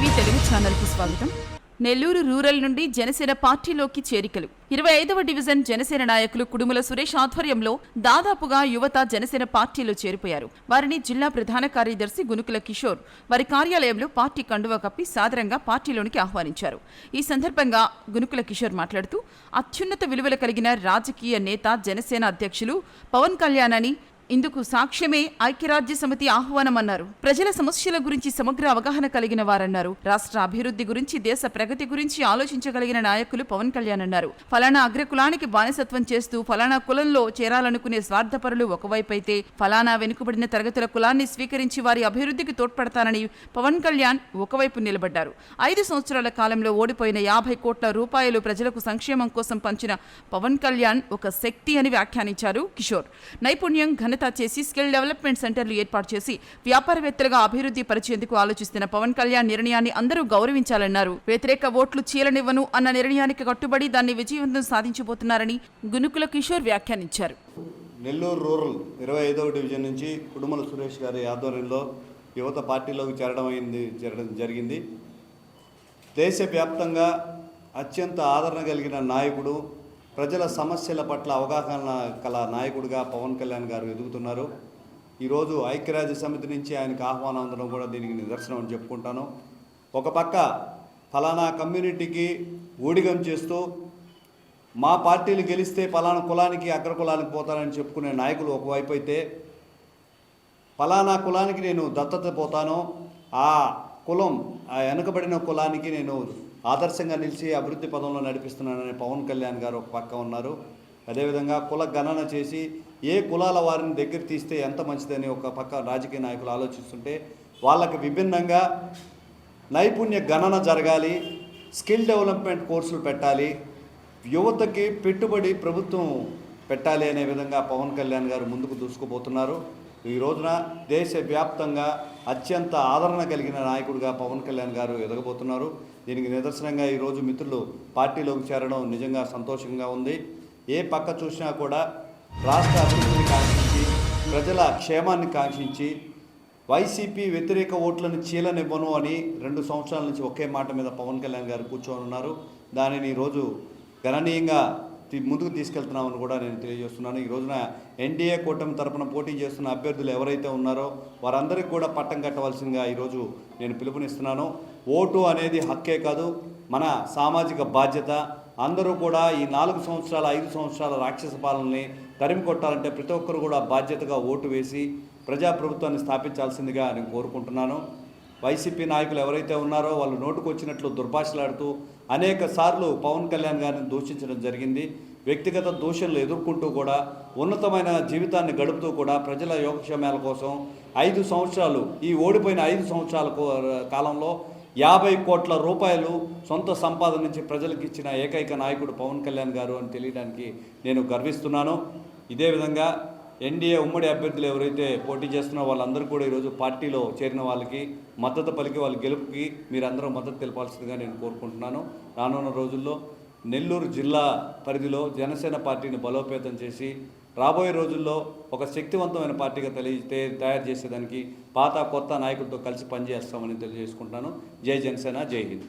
TV Telugu ఛానల్కు స్వాగతం. Nellore rural నుండి జనసేన పార్టీలోకి చేరికలు. ఇరవై ఐదవ డివిజన్ జనసేన నాయకులు కుడుముల సురేష్ ఆధ్వర్యంలో దాదాపుగా యువత జనసేన పార్టీలో చేరిపోయారు. వారిని జిల్లా ప్రధాన కార్యదర్శి గునుకుల కిషోర్ వారి కార్యాలయంలో పార్టీ కండువ కప్పి సాదరంగా పార్టీలోనికి ఆహ్వానించారు. ఈ సందర్భంగా గునుకుల కిషోర్ మాట్లాడుతూ అత్యున్నత విలువలు కలిగిన రాజకీయ నేత జనసేన అధ్యక్షులు పవన్ కళ్యాణ్ అని ఇందుకు సాక్ష్యమే ఐక్యరాజ్య సమితి ఆహ్వానమన్నారు. ప్రజల సమస్యల గురించి సమగ్ర అవగాహన కలిగిన వారన్నారు. రాష్ట్ర అభివృద్ధి గురించి దేశ ప్రగతి గురించి ఆలోచించగలిగిన నాయకులు పవన్ కళ్యాణ్ అన్నారు. ఫలానా అగ్రకులానికి బానిసత్వం చేస్తూ ఫలానా కులంలో చేరాలనుకునే స్వార్థపరులు ఒకవైపైతే ఫలానా వెనుకబడిన తరగతుల కులాన్ని స్వీకరించి వారి అభివృద్ధికి తోడ్పడతానని పవన్ కళ్యాణ్ ఒకవైపు నిలబడ్డారు. ఐదు సంవత్సరాల కాలంలో ఓడిపోయిన యాభై కోట్ల రూపాయలు ప్రజలకు సంక్షేమం కోసం పంచిన పవన్ కళ్యాణ్ ఒక శక్తి అని వ్యాఖ్యానించారు కిషోర్. నైపుణ్యం ఘనత చేసి స్కిల్ డెవలప్మెంట్ సెంటర్లు ఏర్పాటు చేసి వ్యాపారవేత్తలుగా అభివృద్ధి పరిచేందుకు ఆలోచిస్తున్న పవన్ కళ్యాణ్ నిర్ణయాన్ని అందరూ గౌరవించాలన్నారు. వ్యతిరేక ఓట్లు చీలనివ్వను అన్న నిర్ణయానికి కట్టుబడి దాన్ని విజయవంతం సాధించబోతున్నారని గునుకుల కిషోర్ వ్యాఖ్యానించారు. నెల్లూరు రూరల్ ఇరవై ఐదవ డివిజన్ నుంచి కుడుమల సురేష్ గారి ఆధ్వర్యంలో యువత పార్టీలోకి చేరడం అయింది చేరడం జరిగింది. దేశవ్యాప్తంగా అత్యంత ఆదరణ కలిగిన నాయకుడు ప్రజల సమస్యల పట్ల అవగాహన కల నాయకుడిగా పవన్ కళ్యాణ్ గారు ఎదుగుతున్నారు. ఈరోజు ఐక్యరాజ్య సమితి నుంచి ఆయనకు ఆహ్వానం అందడం కూడా దీనికి నిదర్శనం అని చెప్పుకుంటాను. ఒక పక్క ఫలానా కమ్యూనిటీకి ఊడిగం చేస్తూ మా పార్టీలు గెలిస్తే ఫలానా కులానికి అగ్ర కులానికి పోతానని చెప్పుకునే నాయకులు ఒకవైపు అయితే ఫలానా కులానికి నేను దత్తత పోతాను ఆ కులం ఆ వెనుకబడిన కులానికి నేను ఆదర్శంగా నిలిచి అభివృద్ధి పదంలో నడిపిస్తున్నానని పవన్ కళ్యాణ్ గారు ఒక పక్క ఉన్నారు. అదేవిధంగా కుల గణన చేసి ఏ కులాల వారిని దగ్గర తీస్తే ఎంత మంచిదని ఒక పక్క రాజకీయ నాయకులు ఆలోచిస్తుంటే వాళ్ళకి విభిన్నంగా నైపుణ్య గణన జరగాలి స్కిల్ డెవలప్మెంట్ కోర్సులు పెట్టాలి యువతకి పెట్టుబడి ప్రభుత్వం పెట్టాలి అనే విధంగా పవన్ కళ్యాణ్ గారు ముందుకు దూసుకుపోతున్నారు. ఈ రోజున దేశవ్యాప్తంగా అత్యంత ఆదరణ కలిగిన నాయకుడిగా పవన్ కళ్యాణ్ గారు ఎదగబోతున్నారు. దీనికి నిదర్శనంగా ఈరోజు మిత్రులు పార్టీలోకి చేరడం నిజంగా సంతోషంగా ఉంది. ఏ పక్క చూసినా కూడా రాష్ట్ర అభివృద్ధిని కాంక్షించి ప్రజల క్షేమాన్ని కాంక్షించి వైసీపీ వ్యతిరేక ఓట్లను చీలనివ్వను అని రెండు సంవత్సరాల నుంచి ఒకే మాట మీద పవన్ కళ్యాణ్ గారు కూర్చొని ఉన్నారు. దానిని ఈరోజు గణనీయంగా ముందుకు తీసుకెళ్తున్నామని కూడా నేను తెలియజేస్తున్నాను. ఈ రోజున ఎన్డీఏ కూటమి తరపున పోటీ చేస్తున్న అభ్యర్థులు ఎవరైతే ఉన్నారో వారందరికీ కూడా పట్టం కట్టవలసిందిగా ఈరోజు నేను పిలుపునిస్తున్నాను. ఓటు అనేది హక్కే కాదు మన సామాజిక బాధ్యత. అందరూ కూడా ఈ నాలుగు సంవత్సరాల ఐదు సంవత్సరాల రాక్షస పాలనని తరిమి కొట్టాలంటే ప్రతి ఒక్కరు కూడా బాధ్యతగా ఓటు వేసి ప్రజాప్రభుత్వాన్ని స్థాపించాల్సిందిగా నేను కోరుకుంటున్నాను. వైసీపీ నాయకులు ఎవరైతే ఉన్నారో వాళ్ళు నోటుకు వచ్చినట్లు దుర్భాషలాడుతూ అనేక సార్లు పవన్ కళ్యాణ్ గారిని దూషించడం జరిగింది. వ్యక్తిగత దూషణలు ఎదుర్కొంటూ కూడా ఉన్నతమైన జీవితాన్ని గడుపుతూ కూడా ప్రజల యోగక్షేమాల కోసం ఐదు సంవత్సరాలు ఈ ఓడిపోయిన ఐదు సంవత్సరాల కో- కాలంలో యాభై కోట్ల రూపాయలు సొంత సంపాదన నుంచి ప్రజలకు ఇచ్చిన ఏకైక నాయకుడు పవన్ కళ్యాణ్ గారు అని తెలియడానికి నేను గర్విస్తున్నాను. ఇదే విధంగా ఎన్డీఏ ఉమ్మడి అభ్యర్థులు ఎవరైతే పోటీ చేస్తున్నారో వాళ్ళందరూ కూడా ఈరోజు పార్టీలో చేరిన వాళ్ళకి మద్దతు పలికి వాళ్ళ గెలుపుకి మీరందరూ మద్దతు తెలపాల్సిందిగా నేను కోరుకుంటున్నాను. రానున్న రోజుల్లో నెల్లూరు జిల్లా పరిధిలో జనసేన పార్టీని బలోపేతం చేసి రాబోయే రోజుల్లో ఒక శక్తివంతమైన పార్టీగా తెలియ తయారు చేసేదానికి పాత కొత్త నాయకులతో కలిసి పనిచేస్తామని తెలియజేసుకుంటున్నాను. జై జనసేన జై హింద్.